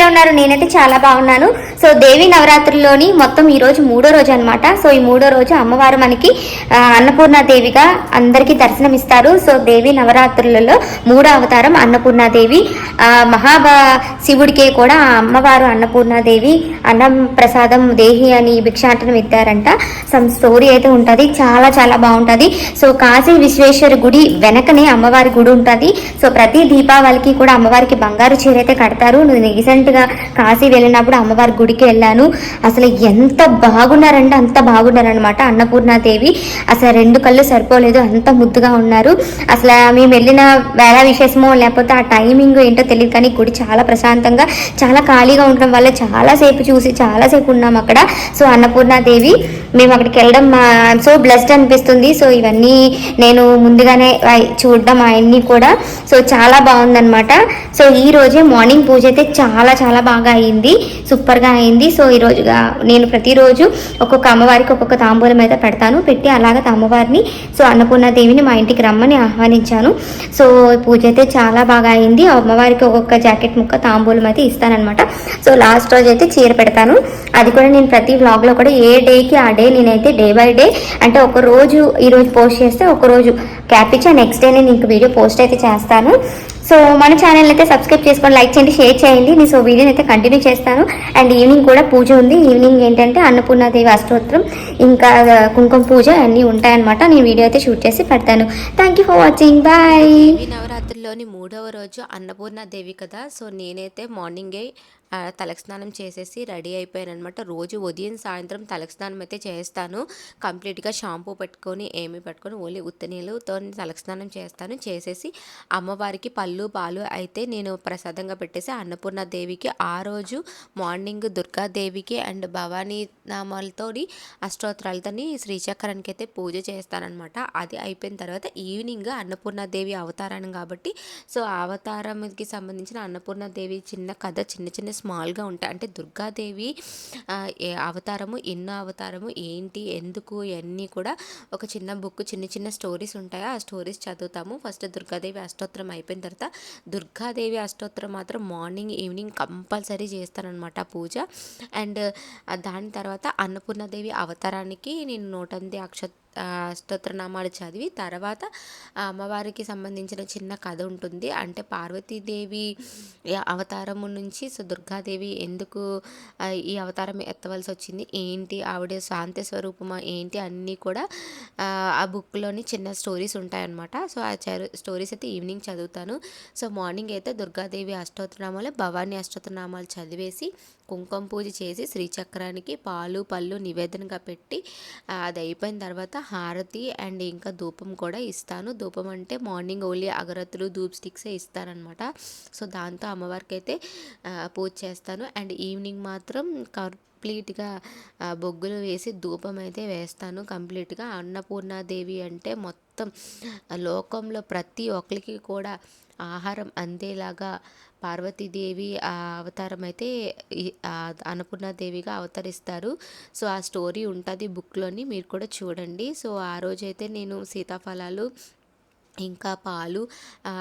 ఎలా ఉన్నారు. నేనైతే చాలా బాగున్నాను. సో దేవి నవరాత్రుల్లోని మొత్తం ఈ రోజు మూడో రోజు అనమాట సో ఈ మూడో రోజు అమ్మవారు మనకి అన్నపూర్ణ దేవిగా అందరికీ దర్శనం ఇస్తారు సో దేవి నవరాత్రులలో మూడో అవతారం అన్నపూర్ణాదేవి. ఆ, మహాబా శివుడికి కూడా అమ్మవారు అన్నపూర్ణాదేవి అన్నం ప్రసాదం దేహి అని భిక్షాటనం ఎత్తారంట సమ్ స్టోరీ అయితే ఉంటుంది. చాలా చాలా బాగుంటుంది. సో కాశీ విశ్వేశ్వర గుడి వెనకనే అమ్మవారి గుడి ఉంటుంది. సో ప్రతి దీపావళికి కూడా అమ్మవారికి బంగారు చీర అయితే కడతారు. నేను రీసెంట్గా కాశీ వెళ్ళినప్పుడు అమ్మవారి గుడికి వెళ్ళాను. అసలు ఎంత బాగున్నారంటే అంత బాగున్నారనమాట అన్నపూర్ణాదేవి. అసలు రెండు కళ్ళు సరిపోలేదు అంత ముద్దుగా ఉన్నారు. అసలు మేము వెళ్ళిన వేళ విశేషమో లేకపోతే ఆ టైమింగ్ ఏంటో తెలియదు కానీ గుడి చాలా ప్రశాంతంగా చాలా ఖాళీగా ఉండడం వల్ల చాలాసేపు చూసి చాలాసేపు ఉన్నాం అక్కడ. సో అన్నపూర్ణాదేవి మేము అక్కడికి వెళ్ళడం సో బ్లెస్డ్ అనిపిస్తుంది. సో ఇవన్నీ నేను ముందుగానే చూడడం అవన్నీ కూడా. సో చాలా బాగుందన్నమాట. సో ఈ రోజే మార్నింగ్ పూజ అయితే చాలా చాలా బాగా అయింది సూపర్గా అయింది. సో ఈ నేను ప్రతిరోజు ఒక్కొక్క అమ్మవారికి ఒక్కొక్క తాంబూలం అయితే పెడతాను. పెట్టి అలాగే అమ్మవారిని సో అన్నపూర్ణ దేవిని మా ఇంటికి రమ్మని ఆహ్వానించాను. సో పూజ అయితే చాలా బాగా అయింది. అమ్మవారికి ఒక్కొక్క జాకెట్ ముక్క తాంబూలం అయితే ఇస్తానమాట సో లాస్ట్ రోజు అయితే చీర పెడతాను. అది కూడా నేను ప్రతి వ్లాగ్లో కూడా ఏ డేకి ఆ డే నేనైతే డే బై డే అంటే ఒక రోజు ఈరోజు పోస్ట్ చేస్తే ఒక రోజు క్యాప్ ఇచ్చి నెక్స్ట్ డే నేను ఇంక వీడియో పోస్ట్ అయితే చేస్తాను. సో మన ఛానల్ అయితే సబ్స్క్రైబ్ చేసుకొని లైక్ చేయండి షేర్ చేయండి. నేను సో వీడియోని అయితే కంటిన్యూ చేస్తాను. అండ్ ఈవినింగ్ కూడా పూజ ఉంది. ఈవినింగ్ ఏంటంటే అన్నపూర్ణాదేవి అష్టోత్తరం ఇంకా కుంకుమ పూజ అన్నీ ఉంటాయన్నమాట. నేను వీడియో అయితే షూట్ చేసి పెడతాను. Thank you for watching bye నవరాత్రిలోని మూడవ రోజు అన్నపూర్ణ దేవి కదా. సో నేనైతే మార్నింగే తలస్నానం చేసేసి రెడీ అయిపోయాను అనమాట రోజు ఉదయం సాయంత్రం తలస్నానం అయితే చేస్తాను. కంప్లీట్గా షాంపూ పెట్టుకొని ఏమి పెట్టుకొని ఓన్లీ ఉత్తనీళ్ళతో తలస్నానం చేస్తాను. చేసేసి అమ్మవారికి పళ్ళు పాలు అయితే నేను ప్రసాదంగా పెట్టేసి అన్నపూర్ణ దేవికి ఆ రోజు మార్నింగ్ దుర్గాదేవికి అండ్ భవానీ నామాలతోని అష్టోత్తరాలతోని శ్రీచక్రానికి అయితే పూజ చేస్తానన్నమాట అది అయిపోయిన తర్వాత ఈవినింగ్ అన్నపూర్ణాదేవి అవతారాన్ని కాబట్టి సో అవతారంకి సంబంధించిన అన్నపూర్ణాదేవి చిన్న కథ చిన్న చిన్న స్మాల్గా ఉంటాయి అంటే దుర్గాదేవి అవతారము ఎన్నో అవతారము ఏంటి ఎందుకు ఇవన్నీ కూడా ఒక చిన్న బుక్ చిన్న చిన్న స్టోరీస్ ఉంటాయి. ఆ స్టోరీస్ చదువుతాము. ఫస్ట్ దుర్గాదేవి అష్టోత్తరం అయిపోయిన తర్వాత దుర్గాదేవి అష్టోత్తరం మాత్రం మార్నింగ్ ఈవినింగ్ కంపల్సరీ చేస్తానన్నమాట పూజ. అండ్ దాని తర్వాత అన్నపూర్ణదేవి అవతారానికి నేను నూట ఎనిమిది స్తోత్రనామాలు చదివి తర్వాత అమ్మవారికి సంబంధించిన చిన్న కథ ఉంటుంది. అంటే పార్వతీదేవి అవతారము నుంచి సో దుర్గాదేవి ఎందుకు ఈ అవతారం ఎత్తవలసి వచ్చింది? ఏంటి? ఆవిడ శాంతి స్వరూపమా? ఏంటి? అన్నీ కూడా ఆ, బుక్లోని చిన్న స్టోరీస్ ఉంటాయన్నమాట. సో ఆ స్టోరీస్ అయితే ఈవినింగ్ చదువుతాను. సో మార్నింగ్ అయితే దుర్గాదేవి అష్టోత్తరనామాలు భవానీ అష్టోత్తరనామాలు చదివేసి కుంకుమ పూజ చేసి శ్రీచక్రానికి పాలు పళ్ళు నివేదనగా పెట్టి అది అయిపోయిన తర్వాత హారతి అండ్ ఇంకా ధూపం కూడా ఇస్తాను. ధూపం అంటే మార్నింగ్ ఓన్లీ అగరత్తులు ధూప్ స్టిక్సే ఇస్తానమాట సో దాంతో అమ్మవారికి అయితే పూజ చేస్తాను. అండ్ ఈవినింగ్ మాత్రం కర్ కంప్లీట్గా బొగ్గులు వేసి ధూపం అయితే వేస్తాను కంప్లీట్గా. అన్నపూర్ణాదేవి అంటే మొత్తం లోకంలో ప్రతి ఒక్కరికి కూడా ఆహారం అందేలాగా పార్వతీదేవి ఆ అవతారం అయితే అన్నపూర్ణాదేవిగా అవతరిస్తారు. సో ఆ స్టోరీ ఉంటుంది బుక్లోని మీరు కూడా చూడండి. సో ఆ రోజైతే నేను సీతాఫలాలు ఇంకా పాలు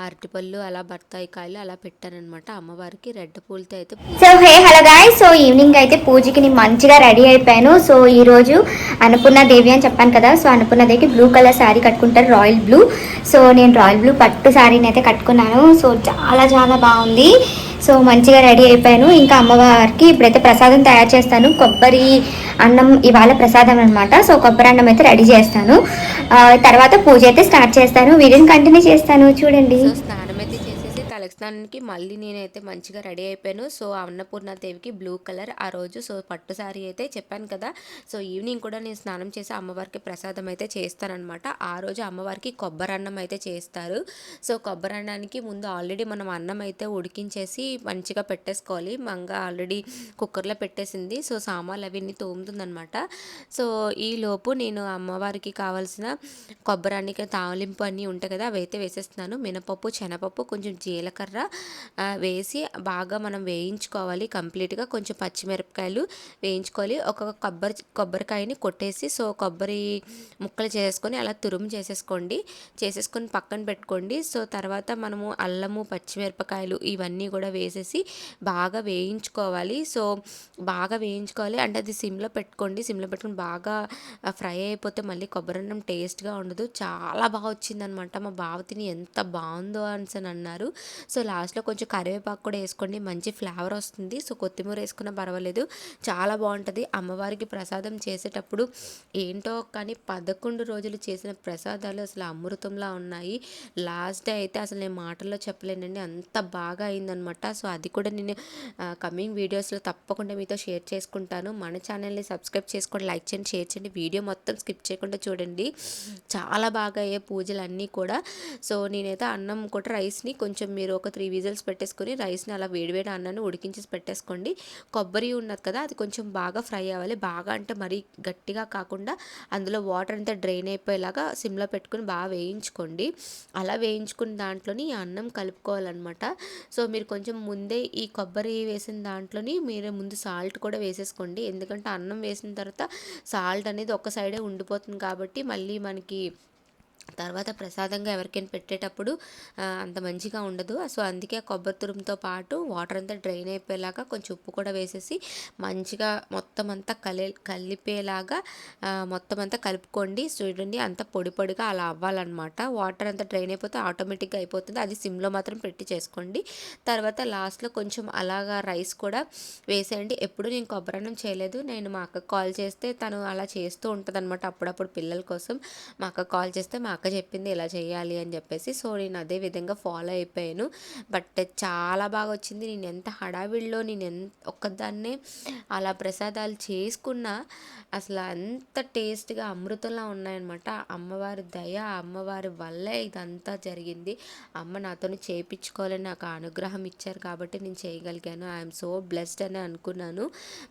అరటిపళ్ళు అలా బత్తాయి కాయలు అలా పెట్టానమాట అమ్మవారికి రెడ్ పూలతో అయితే so hey hello guy so evening అయితే పూజకి నేను మంచిగా రెడీ అయిపోయాను. సో ఈరోజు రోజు దేవి అని చెప్పాను కదా. సో అన్నపూర్ణ దేవికి బ్లూ కలర్ శారీ కట్టుకుంటారు రాయల్ బ్లూ సో నేను రాయల్ బ్లూ పట్టు శారీని అయితే కట్టుకున్నాను. సో చాలా చాలా బాగుంది. సో మంచిగా రెడీ అయిపోయాను. ఇంకా అమ్మవారికి ఇప్పుడైతే ప్రసాదం తయారు చేస్తాను. కొబ్బరి అన్నం ఇవాళ ప్రసాదం అనమాట సో కొబ్బరి అన్నం అయితే రెడీ చేస్తాను. తర్వాత పూజ అయితే స్టార్ట్ చేస్తాను. వీడియోని కంటిన్యూ చేస్తాను. చూడండి. దర్శనానికి మళ్ళీ నేనైతే మంచిగా రెడీ అయిపోయాను. సో అన్నపూర్ణ దేవికి బ్లూ కలర్ ఆ రోజు. సో పట్టు శారీ అయితే చెప్పాను కదా. సో ఈవినింగ్ కూడా నేను స్నానం చేసి అమ్మవారికి ప్రసాదం అయితే చేస్తానన్నమాట. ఆ రోజు అమ్మవారికి కొబ్బరి అన్నం అయితే చేస్తారు. సో కొబ్బరి అన్నానికి ముందు ఆల్రెడీ మనం అన్నం అయితే ఉడికించేసి మంచిగా పెట్టేసుకోవాలి. మంగ ఆల్రెడీ కుక్కర్లో పెట్టేసింది. సో సామాన్లు అవన్నీ తోముతుందనమాట సో ఈ లోపు నేను అమ్మవారికి కావాల్సిన కొబ్బరానికి తాలింపు అన్నీ ఉంటాయి కదా అవి అయితే వేసేస్తున్నాను. మినపప్పు శనపప్పు కొంచెం జీలకర్ర జీలకర్ర వేసి బాగా మనం వేయించుకోవాలి కంప్లీట్గా. కొంచెం పచ్చిమిరపకాయలు వేయించుకోవాలి. ఒక కొబ్బరి కొబ్బరికాయని కొట్టేసి సో కొబ్బరి ముక్కలు చేసుకొని అలా తురుము చేసేసుకోండి. చేసేసుకొని పక్కన పెట్టుకోండి. సో తర్వాత మనము అల్లము పచ్చిమిరపకాయలు ఇవన్నీ కూడా వేసేసి బాగా వేయించుకోవాలి. సో బాగా వేయించుకోవాలి. అంటే అది సిమ్లో పెట్టుకోండి. సిమ్లో పెట్టుకుని బాగా ఫ్రై అయిపోతే మళ్ళీ కొబ్బరి అన్నం టేస్ట్గా ఉండదు. చాలా బాగా వచ్చిందనమాట. మా బావ తిని ఎంత బాగుందో అని అన్నారు. సో సో లాస్ట్లో కొంచెం కరివేపాకు కూడా వేసుకోండి. మంచి ఫ్లేవర్ వస్తుంది. సో కొత్తిమీర వేసుకున్నా పర్వాలేదు. చాలా బాగుంటుంది. అమ్మవారికి ప్రసాదం చేసేటప్పుడు ఏంటో కానీ పదకొండు రోజులు చేసిన ప్రసాదాలు అసలు అమృతంలా ఉన్నాయి. లాస్ట్ డే అయితే అసలు నేను మాటల్లో చెప్పలేనండి. అంత బాగా అయిందనమాట. సో అది కూడా నేను కమింగ్ వీడియోస్లో తప్పకుండా మీతో షేర్ చేసుకుంటాను. మన ఛానల్ని సబ్స్క్రైబ్ చేసుకోండి లైక్ చేయండి షేర్ చేయండి. వీడియో మొత్తం స్కిప్ చేయకుండా చూడండి. చాలా బాగా అయ్యే పూజలు అన్నీ కూడా. సో నేనైతే అన్నం కూడా రైస్ని కొంచెం మీరు ఒక త్రీ విజిల్స్ పెట్టేసుకొని రైస్ని అలా వేడివేడి అన్నాన్ని ఉడికించి పెట్టేసుకోండి. కొబ్బరి ఉన్నది కదా అది కొంచెం బాగా ఫ్రై అవ్వాలి. బాగా అంటే మరీ గట్టిగా కాకుండా అందులో వాటర్ అంతా డ్రైన్ అయిపోయేలాగా సిమ్లో పెట్టుకొని బాగా వేయించుకోండి. అలా వేయించుకున్న దాంట్లోని ఈ అన్నం కలుపుకోవాలన్నమాట. సో మీరు కొంచెం ముందే ఈ కొబ్బరి వేసిన దాంట్లోని మీరు ముందు సాల్ట్ కూడా వేసేసుకోండి. ఎందుకంటే అన్నం వేసిన తర్వాత సాల్ట్ అనేది ఒక సైడే ఉండిపోతుంది కాబట్టి మళ్ళీ మనకి తర్వాత ప్రసాదంగా ఎవరికైనా పెట్టేటప్పుడు అంత మంచిగా ఉండదు. సో అందుకే కొబ్బరి తురుముతో పాటు వాటర్ అంతా డ్రైన్ అయిపోయేలాగా కొంచెం ఉప్పు కూడా వేసేసి మంచిగా మొత్తం అంతా కలి కలిపేలాగా మొత్తం అంతా కలుపుకోండి. చూడండి అంత పొడి పొడిగా అలా అవ్వాలన్నమాట. వాటర్ అంతా డ్రైన్ అయిపోతే ఆటోమేటిక్గా అయిపోతుంది. అది సిమ్లో మాత్రం పెట్టి చేసుకోండి. తర్వాత లాస్ట్లో కొంచెం అలాగా రైస్ కూడా వేసేయండి. ఎప్పుడు నేను కొబ్బరన్నం చేయలేదు. నేను మా అక్క కాల్ చేస్తే తను అలా చేస్తూ ఉంటుంది అనమాట అప్పుడప్పుడు పిల్లల కోసం. మా అక్క కాల్ చేస్తే మా అక్క చెప్పింది ఇలా చేయాలి అని చెప్పేసి సో నేను అదే విధంగా ఫాలో అయిపోయాను. బట్ చాలా బాగా వచ్చింది. నేను ఎంత హడావిడిలో నేను ఎంత ఒక్కదాన్నే అలా ప్రసాదాలు చేసుకున్నా అసలు అంత టేస్ట్గా అమృతంలా ఉన్నాయన్నమాట. అమ్మవారి దయ అమ్మవారి వల్లే ఇదంతా జరిగింది. అమ్మ నాతో చేయించుకోవాలని నాకు అనుగ్రహం ఇచ్చారు కాబట్టి నేను చేయగలిగాను. ఐఎమ్ సో బ్లెస్డ్ అని అనుకున్నాను.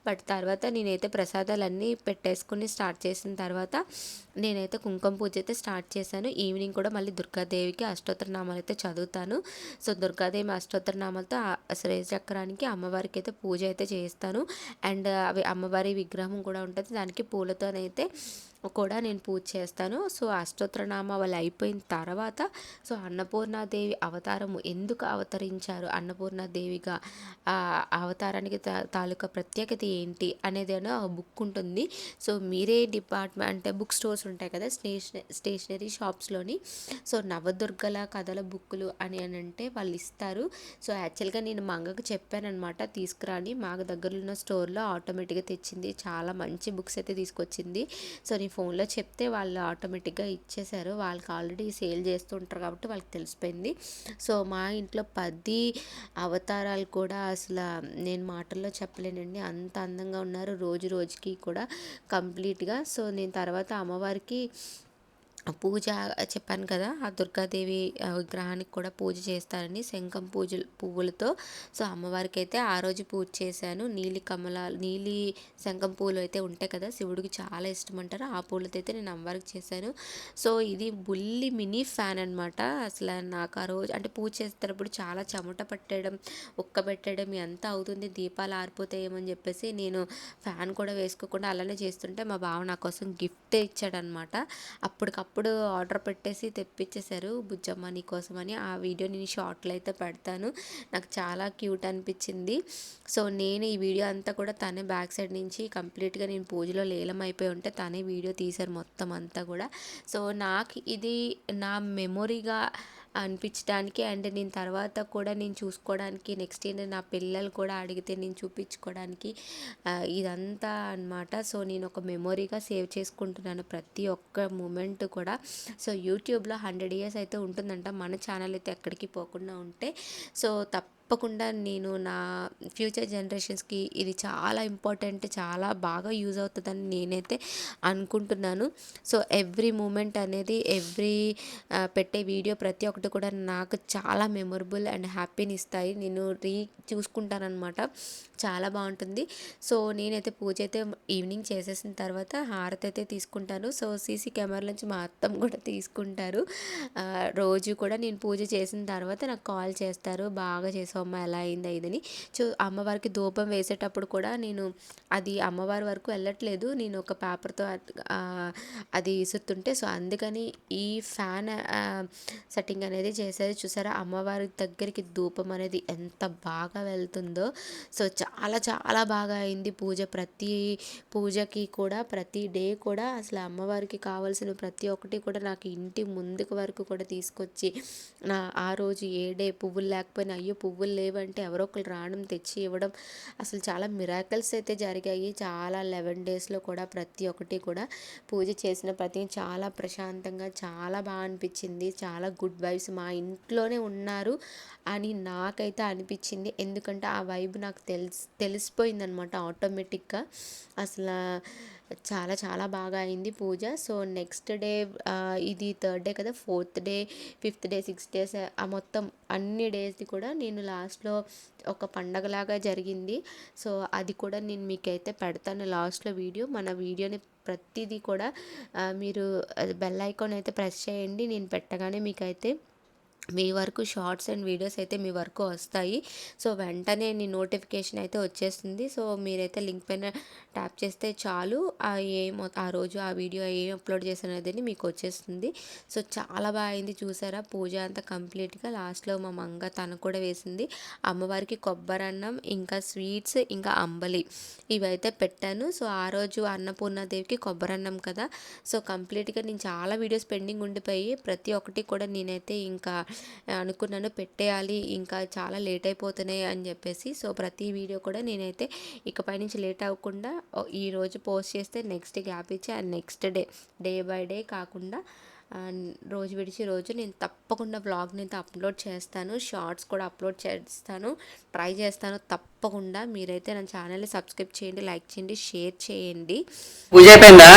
బట్ తర్వాత నేనైతే ప్రసాదాలన్నీ పెట్టేసుకుని స్టార్ట్ చేసిన తర్వాత నేనైతే కుంకుమ పూజ అయితే స్టార్ట్ చేశాను. ఈవినింగ్ కూడా మళ్ళీ దుర్గాదేవికి అష్టోత్తర నామాలు అయితే చదువుతాను. సో దుర్గాదేవి అష్టోత్తరనామాలతో నామాలతో ఆ అమ్మవారికి అయితే పూజ అయితే చేస్తాను. అండ్ అవి అమ్మవారి విగ్రహం కూడా ఉంటుంది. దానికి పూలతోనైతే కూడా నేను పూజ చేస్తాను. సో అష్టోత్తర వాళ్ళు అయిపోయిన తర్వాత సో అన్నపూర్ణాదేవి అవతారము ఎందుకు అవతరించారు? అన్నపూర్ణాదేవిగా ఆ అవతారానికి తా తాలూకా ప్రత్యేకత ఏంటి అనేది బుక్ ఉంటుంది. సో మీరే డిపార్ట్మెంట్ అంటే బుక్ స్టోర్స్ ఉంటాయి కదా స్టేషనరీ స్టేషనరీ షాప్స్లోని. సో నవదుర్గల కథల బుక్కులు అని అని అంటే వాళ్ళు ఇస్తారు. సో యాక్చువల్గా నేను మా అంగకు చెప్పానమాట తీసుకురాని. మాకు దగ్గరలో ఉన్న స్టోర్లో ఆటోమేటిక్గా తెచ్చింది. చాలా మంచి బుక్స్ అయితే తీసుకొచ్చింది. సో నేను ఫోన్లో చెప్తే వాళ్ళు ఆటోమేటిక్గా ఇచ్చేశారు. వాళ్ళకి ఆల్రెడీ సేల్ చేస్తుంటారు కాబట్టి వాళ్ళకి తెలిసిపోయింది. సో మా ఇంట్లో పది అవతారాలు కూడా అసలు నేను మాటల్లో చెప్పలేనండి. అంత అందంగా ఉన్నారు. రోజు రోజుకి కూడా కంప్లీట్గా. సో నేను తర్వాత అమ్మవారికి పూజ చెప్పాను కదా ఆ దుర్గాదేవి విగ్రహానికి కూడా పూజ చేస్తారని శంఖం పూజలు పువ్వులతో. సో అమ్మవారికి అయితే ఆ రోజు పూజ చేశాను. నీలి కమలాలు నీలి శంఖం పూలు అయితే ఉంటాయి కదా శివుడికి చాలా ఇష్టం అంటారు ఆ పూలతో అయితే నేను అమ్మవారికి చేశాను. సో ఇది బుల్లి మినీ ఫ్యాన్ అనమాట అసలు నాకు ఆ రోజు అంటే పూజ చేసేటప్పుడు చాలా చెమట పట్టడం ఉక్క పెట్టడం ఎంత అవుతుంది దీపాలు ఆరిపోతాయేమని చెప్పేసి నేను ఫ్యాన్ కూడా వేసుకోకుండా అలానే చేస్తుంటే మా బావ నా కోసం గిఫ్ట్ ఇచ్చాడనమాట అప్పటికప్పుడు అప్పుడు ఆర్డర్ పెట్టేసి తెప్పించేశారు బుజ్జమ్మ నీ కోసమని. ఆ వీడియో నేను షార్ట్లో అయితే పెడతాను. నాకు చాలా క్యూట్ అనిపించింది. సో నేను ఈ వీడియో అంతా కూడా తనే బ్యాక్ సైడ్ నుంచి కంప్లీట్గా నేను పూజలో లీలం అయిపోయి ఉంటే తనే వీడియో తీశారు మొత్తం అంతా కూడా. సో నాకు ఇది నా మెమొరీగా అనిపించడానికి అండ్ నేను తర్వాత కూడా నేను చూసుకోవడానికి నెక్స్ట్ ఏంటంటే నా పిల్లలు కూడా అడిగితే నేను చూపించుకోవడానికి ఇదంతా అన్నమాట. సో నేను ఒక మెమొరీగా సేవ్ చేసుకుంటున్నాను ప్రతి ఒక్క మూమెంట్ కూడా. సో యూట్యూబ్లో హండ్రెడ్ ఇయర్స్ అయితే ఉంటుందంట. మన ఛానల్ అయితే ఎక్కడికి పోకుండా ఉంటే. సో తప్ప తప్పకుండా నేను నా ఫ్యూచర్ జనరేషన్స్కి ఇది చాలా ఇంపార్టెంట్ చాలా బాగా యూజ్ అవుతుందని నేనైతే అనుకుంటున్నాను. సో ఎవ్రీ మూమెంట్ అనేది ఎవ్రీ పెట్టే వీడియో ప్రతి ఒక్కటి కూడా నాకు చాలా మెమొరబుల్ అండ్ హ్యాపీని ఇస్తాయి. నేను రీ చూసుకుంటానమాట చాలా బాగుంటుంది. సో నేనైతే పూజ అయితే ఈవినింగ్ చేసేసిన తర్వాత హారతి అయితే తీసుకుంటాను. సో సీసీ కెమెరా నుంచి మా కూడా తీసుకుంటారు. రోజు కూడా నేను పూజ చేసిన తర్వాత నాకు కాల్ చేస్తారు. బాగా చేసావు అమ్మ ఎలా అయింది ఇదని చూ అమ్మవారికి ధూపం వేసేటప్పుడు కూడా నేను అది అమ్మవారి వరకు వెళ్ళట్లేదు. నేను ఒక పేపర్తో అది ఇసురుతుంటే సో అందుకని ఈ ఫ్యాన్ సెట్టింగ్ అనేది చేసేది చూసారా? అమ్మవారి దగ్గరికి ధూపం అనేది ఎంత బాగా వెళ్తుందో. సో చాలా చాలా బాగా అయింది పూజ. ప్రతి పూజకి కూడా ప్రతి డే కూడా అసలు అమ్మవారికి కావాల్సిన ప్రతి ఒక్కటి కూడా నాకు ఇంటి ముందుకు వరకు కూడా తీసుకొచ్చి నా ఆ రోజు ఏ డే పువ్వులు లేకపోయినా అయ్యో పువ్వులు లేవంటే ఎవరో ఒకరు రావడం తెచ్చి ఇవ్వడం అసలు చాలా మిరాకల్స్ అయితే జరిగాయి. చాలా లెవెన్ డేస్లో కూడా ప్రతి ఒక్కటి కూడా పూజ చేసిన ప్రతి చాలా ప్రశాంతంగా చాలా బాగా అనిపించింది. చాలా గుడ్ వైబ్స్ మా ఇంట్లోనే ఉన్నారు అని నాకైతే అనిపించింది. ఎందుకంటే ఆ వైబ్ నాకు తెలిసి తెలిసిపోయిందనమాట ఆటోమేటిక్గా. అసలు చాలా చాలా బాగా అయింది పూజ. సో నెక్స్ట్ డే ఇది థర్డ్ డే కదా fourth day fifth day sixth days ఆ మొత్తం అన్ని డేస్ది కూడా నేను లాస్ట్లో ఒక పండగలాగా జరిగింది. సో అది కూడా నేను మీకైతే పెడతాను లాస్ట్లో వీడియో. మన వీడియోని ప్రతిదీ కూడా మీరు బెల్ ఐకాన్ అయితే ప్రెస్ చేయండి. నేను పెట్టగానే మీకైతే మీ వరకు షార్ట్స్ అండ్ వీడియోస్ అయితే మీ వరకు వస్తాయి. సో వెంటనే నీ నోటిఫికేషన్ అయితే వచ్చేస్తుంది. సో మీరైతే లింక్ పైన ట్యాప్ చేస్తే చాలు. ఆ ఏం ఆ రోజు ఆ వీడియో ఏం అప్లోడ్ చేసినదని మీకు వచ్చేస్తుంది. సో చాలా బాగా అయింది చూసారా? పూజ అంతా కంప్లీట్గా లాస్ట్లో మా మంగ తను కూడా వేసింది. అమ్మవారికి కొబ్బరి అన్నం ఇంకా స్వీట్స్ ఇంకా అంబలి ఇవైతే పెట్టాను. సో ఆ రోజు అన్నపూర్ణాదేవికి కొబ్బరి అన్నం కదా? సో కంప్లీట్గా నేను చాలా వీడియోస్ పెండింగ్ ఉండిపోయి ప్రతి ఒక్కటి కూడా నేనైతే ఇంకా అనుకున్నాను పెట్టేయాలి ఇంకా చాలా లేట్ అయిపోతున్నాయి అని చెప్పేసి. సో ప్రతి వీడియో కూడా నేనైతే ఇకపై నుంచి లేట్ అవ్వకుండా ఓ, ఈ రోజు పోస్ట్ చేస్తే నెక్స్ట్ గ్యాప్ ఇచ్చి and next day day by day కాకుండా రోజు విడిచి రోజు నేను తప్పకుండా వ్లాగ్ని అయితే అప్లోడ్ చేస్తాను షార్ట్స్ కూడా అప్లోడ్ చేస్తాను ట్రై చేస్తాను. తప్పకుండా మీరైతే నా ఛానల్ని సబ్స్క్రైబ్ చేయండి లైక్ చేయండి షేర్ చేయండి. పూజ అయిపోయిందా?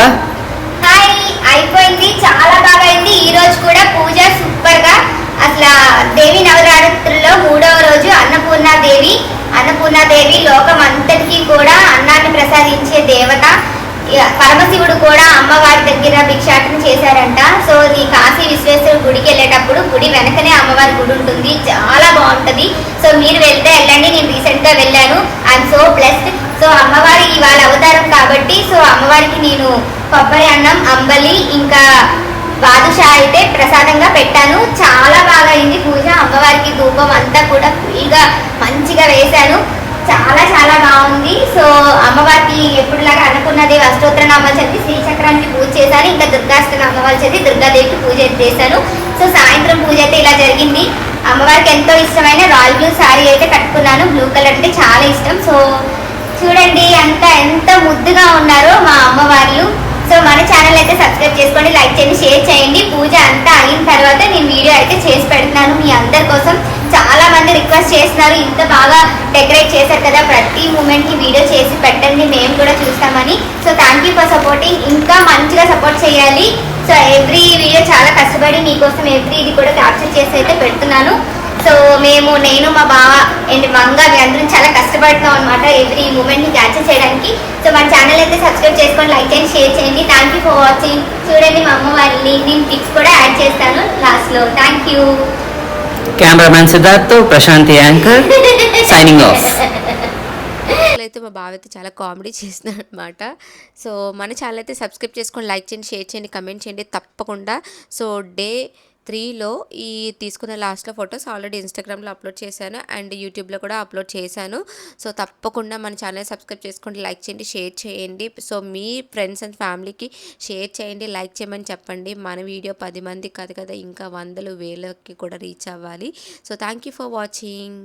అయిపోయింది చాలా బాగా అయింది. ఈ రోజు కూడా పూజ సూపర్గా అసలు దేవి నవరాత్రుల్లో మూడవ రోజు అన్నపూర్ణాదేవి అన్నపూర్ణాదేవి లోకం అంతటికీ కూడా అన్నాన్ని ప్రసాదించే దేవత. పరమశివుడు కూడా అమ్మవారి దగ్గర భిక్షాటన చేశారంట. సో ఈ కాశీ విశ్వేశ్వర గుడికి వెళ్ళేటప్పుడు గుడి వెనకనే అమ్మవారి గుడి ఉంటుంది. చాలా బాగుంటుంది. సో మీరు వెళ్తే వెళ్ళండి. నేను రీసెంట్గా వెళ్ళాను. I'm so blessed. సో అమ్మవారి ఇవాళ అవతారం కాబట్టి సో అమ్మవారికి నేను కొబ్బరి అన్నం అంబలి ఇంకా బాదుషా అయితే ప్రసాదంగా పెట్టాను. చాలా బాగా అయింది పూజ. అమ్మవారికి ధూపం అంతా కూడా ఫ్రీగా మంచిగా వేశాను. చాలా చాలా బాగుంది. సో అమ్మవారికి ఎప్పుడులాగా అనుకున్నది అష్టోత్తర నామాలు చదివి శ్రీచక్రానికి పూజ చేశాను. ఇంకా దుర్గాష్టమి నామాలు చదివి దుర్గాదేవికి పూజ చేశాను. సో సాయంత్రం పూజ అయితే ఇలా జరిగింది. అమ్మవారికి ఎంతో ఇష్టమైన రాయల్ బ్లూ శారీ అయితే కట్టుకున్నాను. బ్లూ కలర్ అంటే చాలా ఇష్టం. సో చూడండి అంత ఎంత ముద్దుగా ఉన్నారో మా అమ్మవార్లు. సో మన ఛానల్ అయితే సబ్స్క్రైబ్ చేసుకోండి లైక్ చేయండి షేర్ చేయండి. పూజ అంతా అయిన తర్వాత నేను వీడియో అయితే చేసి పెడుతున్నాను మీ అందరి కోసం. చాలా మంది రిక్వెస్ట్ చేస్తున్నారు. ఇంత బాగా డెకరేట్ చేశారు కదా ప్రతి మూమెంట్కి వీడియో చేసి పెట్టండి మేము కూడా చూస్తామని. So thank you for supporting ఇంకా మంచిగా సపోర్ట్ చేయాలి. సో ఎవ్రీ వీడియో చాలా కష్టపడి మీకోసం ఎవ్రీ ఇది కూడా క్యాప్చర్ చేసి అయితే పెడుతున్నాను. సో మేము నేను మా బావ అండ్ మంగ మీ అందరం చాలా కష్టపడుతున్నాం అనమాట ఎవ్రీ మూమెంట్ని క్యాప్చర్ చేయడానికి. సో మన ఛానల్ అయితే సబ్స్క్రైబ్ చేసుకోండి లైక్ చేయండి షేర్ చేయండి. థ్యాంక్ యూ ఫర్ వాచింగ్ చూడండి మా అమ్మ వాళ్ళని నేను పిక్స్ కూడా యాడ్ చేస్తాను లాస్ట్లో. Thank you cameraman Siddharth Prashanthi anchor signing off అయితే మా బావ అయితే చాలా కామెడీ చేస్తున్నాడు అనమాట సో మన ఛానల్ అయితే సబ్స్క్రైబ్ చేసుకొని లైక్ చేయండి షేర్ చేయండి కమెంట్ చేయండి తప్పకుండా. సో డే త్రీలో ఈ తీసుకున్న లాస్ట్లో ఫొటోస్ ఆల్రెడీ ఇన్స్టాగ్రామ్లో అప్లోడ్ చేశాను అండ్ యూట్యూబ్లో కూడా అప్లోడ్ చేశాను. సో తప్పకుండా మన ఛానల్ సబ్స్క్రైబ్ చేసుకోండి లైక్ చేయండి షేర్ చేయండి. సో మీ ఫ్రెండ్స్ అండ్ ఫ్యామిలీకి షేర్ చేయండి లైక్ చేయమని చెప్పండి. మన వీడియో పది మంది కాదు కదా ఇంకా వందలు వేలకి కూడా రీచ్ అవ్వాలి. So thank you for watching.